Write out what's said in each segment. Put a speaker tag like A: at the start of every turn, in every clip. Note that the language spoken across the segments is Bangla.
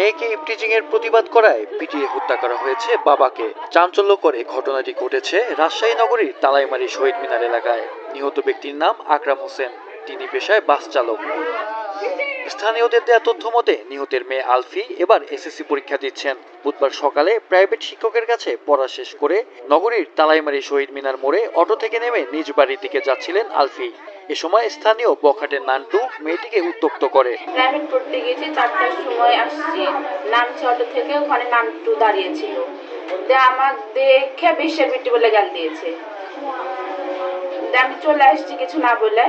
A: মেয়েকে ইপটিজিং এর প্রতিবাদ করায় পিটিয়ে হত্যা করা হয়েছে বাবাকে। চাঞ্চল্য করে ঘটনাটি ঘটেছে রাজশাহী নগরীর তালাইমারি শহীদ মিনার এলাকায়। নিহত ব্যক্তির নাম আকরাম হোসেন। তিনি পেশায় বাস চালক। স্থানীয়দের দেয়া তথ্য মতে, নিহতের মেয়ে আলফি এবার এসএসসি পরীক্ষা দিচ্ছেন। বুধবার সকালে প্রাইভেট শিক্ষকের কাছে পড়া শেষ করে নগরীর তালাইমারি শহীদ মিনার মোড়ে অটো থেকে নেমে নিজ বাড়ির দিকে যাচ্ছিলেন আলফি। এ সময় স্থানীয় বখাটের নান্টু মেয়েটিকে উত্তক্ত করে।
B: প্রাইভেট পড়তে গেছি চারটার সময় আসছি নামছি অটো থেকে, ওখানে নামটু দাঁড়িয়েছিল। আমার দেখে বিশ্বের পিটি বলে গাল দিয়েছে। আমি চলে আসছি কিছু না বলে।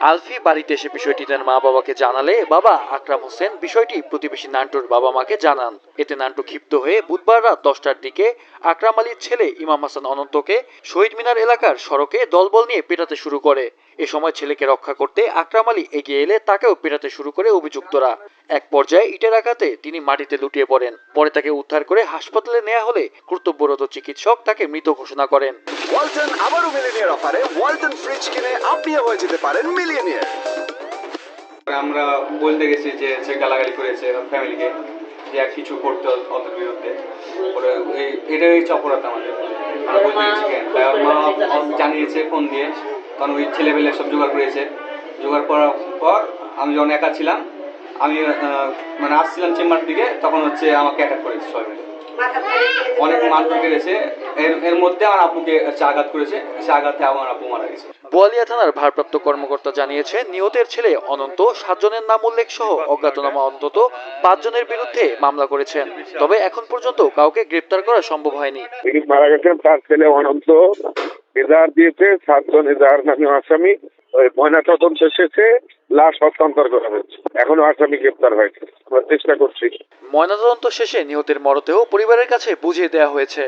A: আলফি বাড়িতে এসে বিষয়টি তার মা বাবাকে জানালে, বাবা, আকরাম হোসেন, বিষয়টি প্রতিবেশী নান্টুর বাবা মাকে জানান। এতে নান্টু ক্ষিপ্ত হয়ে বুধবার রাত দশটার দিকে আকরাম আলীর ছেলে ইমাম হাসান অনন্তকে শহীদ মিনার এলাকার সড়কে দলবল নিয়ে পেটাতে শুরু করে। এ সময় ছেলেকে রক্ষা করতে আকরাম আলী এগিয়ে এলে তাকেও পেটাতে শুরু করে অভিযুক্তরা। এক পর্যায়ে ইটের আঘাতে তিনি মাটিতে লুটিয়ে পড়েন। পরে তাকে উদ্ধার করে হাসপাতালে নেওয়া হলে কর্তব্যরত চিকিৎসক তাকে মৃত ঘোষণা করেন।
C: ওয়ালটন আবারও মিলিনিয়ার অফারে। ওয়ালটন ফ্রিজ কিনে আপনিও হয়ে যেতে পারেন মিলিয়নিয়ার।
D: আমরা বলতে গেছি যে সে গালাগালি করেছে ফ্যামিলিকে যে আর কিছু করতে ওদের বিরুদ্ধে। ওরা এটাই হচ্ছে অপরাধ আমাদের। আমরা বলতে গেছি কেন? তাই ওর মা জানিয়েছে ফোন দিয়ে। কারণ ওই ছেলেবেলে সব জোগাড় করেছে। জোগাড় করার পর আমি যখন একা ছিলাম আমি মানে আসছিলাম চেম্বার দিকে তখন হচ্ছে আমাকে অ্যাটাক করেছে সবাই মিলে। অনেক মারধর করেছে। এর এর মধ্যে আমার আপুকে আঘাত করেছে। সে আঘাতে আমার আপু মারা গেছে।
A: বোয়ালিয়া থানার ভারপ্রাপ্ত কর্মকর্তা জানিয়েছে নিহতের ছেলে অনন্ত সাতজনের নাম উল্লেখ সহ অজ্ঞাতনামা অন্তত পাঁচজনের বিরুদ্ধে মামলা করেছেন। তবে এখন পর্যন্ত কাউকে গ্রেপ্তার করা সম্ভব হয়নি।
E: মারা গেছেন তার ছেলে অনন্ত। এজাহার দিয়েছে, সাতজন এজাহার নামে আসামি ময়না তদন্ত শেষে লাশ হস্তান্তর করা হয়েছে। এখনও আসামি গ্রেপ্তার হয়েছে আমরা চেষ্টা করছি।
A: ময়নাতদন্ত শেষে নিহতের মরদেহ পরিবারের কাছে বুঝিয়ে দেওয়া হয়েছে।